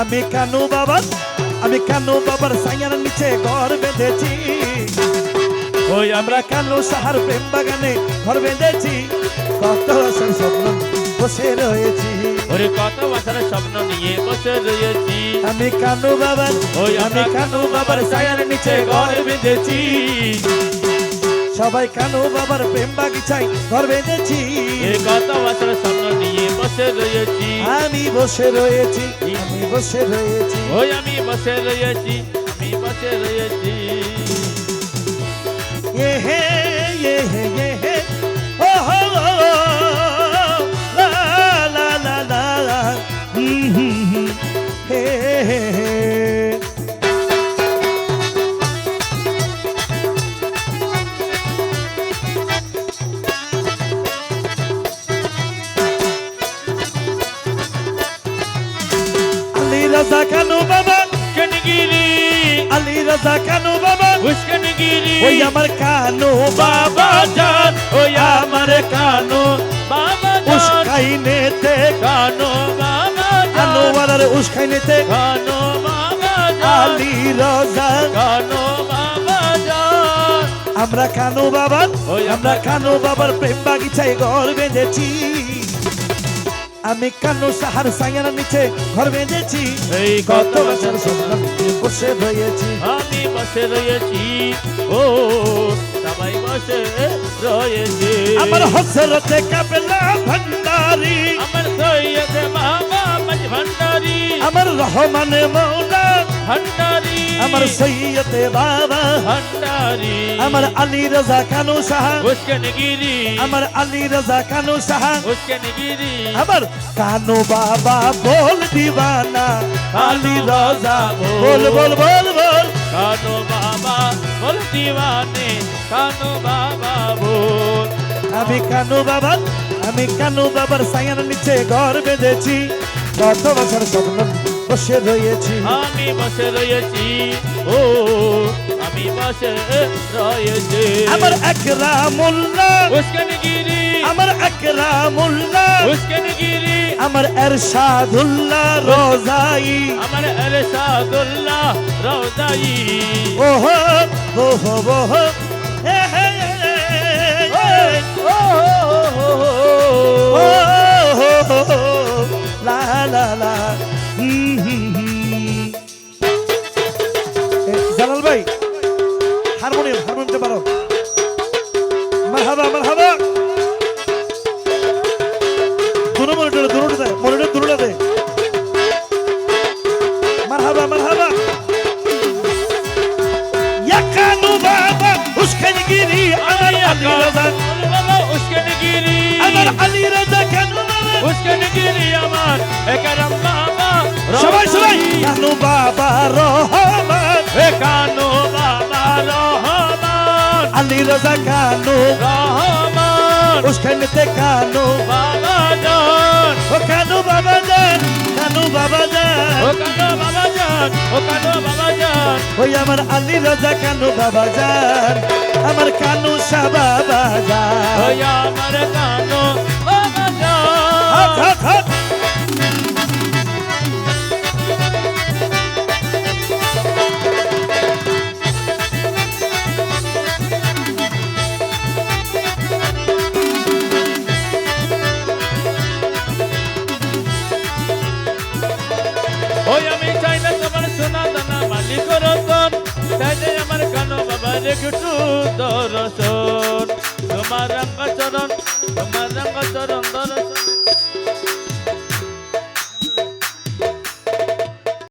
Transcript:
আমি কানু বাবার আমি কানু বাবার সাইয়ার নিচে ঘর বেঁধেছি? ওই আমরা কানু সাহার প্রেম বাগানে ঘর বেঁধেছি? কত বছর স্বপ্ন বসে রয়েছি। ওরে কত বছর স্বপ্ন নিয়ে বসে রয়েছি। আমি কানু বাবার ওই আমি কানু বাবার সায়ার নিচে ঘর বেঁধেছি? সবাই কানু বাবার প্রেম বাগিচায় ঘর বেঁধেছি? কত বছর স্বপ্ন নিয়ে বসে রয়েছি। আমি বসে রয়েছি আমি বসে রয়েছি। ওই আমি বসে রয়েছি আমি বসে রয়েছি। এ হে এ হে এ হে। ও হো রাজা কানু বাবা? উস্কানগিরি আলী রাজা কানু বাবা? উস্কানগিরি ওই আমার কানু বাবা জান ওই আমার কানো বাবা উস্কাইনেতে কানো বাবা জান। উস্কাইনেতে কানো বাবা আলী রাজা। কানো বাবা আমরা কানু বাবার আমরা কানু বাবার প্রেম বাগিচায় ঘর বেঁধেছি। আমি কানু সাহার সাঙ্গের নিচে ঘর বেঁধেছি? এই কত বছর স্বপ্ন বসে রয়েছি। আমি বসে রয়েছি ও সবাই বসে রয়েছে। আমার হসরতে কাপেলা ভান্ডারি। আমার সৈয়দ বাবা মাঝ ভান্ডারি। আমার রহমানে মৌলা ভান্ডারি। আমার সৈয়দে বাবা ভান্ডারি। আমার আলী রাজা কানু সাহা। উস্কানগিরি। আমার আলী রাজা কানু সাহা। উস্কানগিরি। আমার কানু বাবা বল দিবানা। আলী রাজা বল। বল বল বল কানো বাবা বল দিওয়ানে কানো বাবা বল। আমি কানু বাবার আমি কানু বাবার সায়ার নিচে ঘর বেঁধেছি। কত বছর স্বপ্ন বসে রয়েছি আমি বসে রয়েছি ও আমি বসে রয়েছি আমার একরামুল্লাহ উস্কানগিরি আমার একরামুল্লাহ উস্কানগিরি আমার এরশাদুল্লাহ রোজাই আমার এরশাদুল্লাহ রওদাই ওহো ওহো ওহো হে হে হে ও হো হো ও জালাল ভাই হারমোনিয়াম হারমোনিয়ামতে পারো। মারহাবা মারহাবা। দুনো মনিটর দুনোটা দে মনিটর দুনোটা দে মারহাবা মারহাবা। ইয়া কানু বাবা উস্কান গিরি আমার আলী রাজা। বাবা উস্কানগিরি। আমার আলী রাজা কানু বাবা উস্কানগিরি আমার একরাম বাবা সবাই সবাই। রওদাই। কানু বাবা রহমান কানো বাবা রহমান। আলী রাজা কানু রহমান। উস্কানিতে কানু বাবা জান। ও কানু বাবা জান কানু বাবা ও জান কানো বাবা জান ও কানো বাবা জান। ওই আমার আলী রাজা কানু বাবা জান আমার কানু শাহ বাবা জান। ওই আমার কানো বাবা জান। একটু দর্শন তোমার রঙ্গ চরণ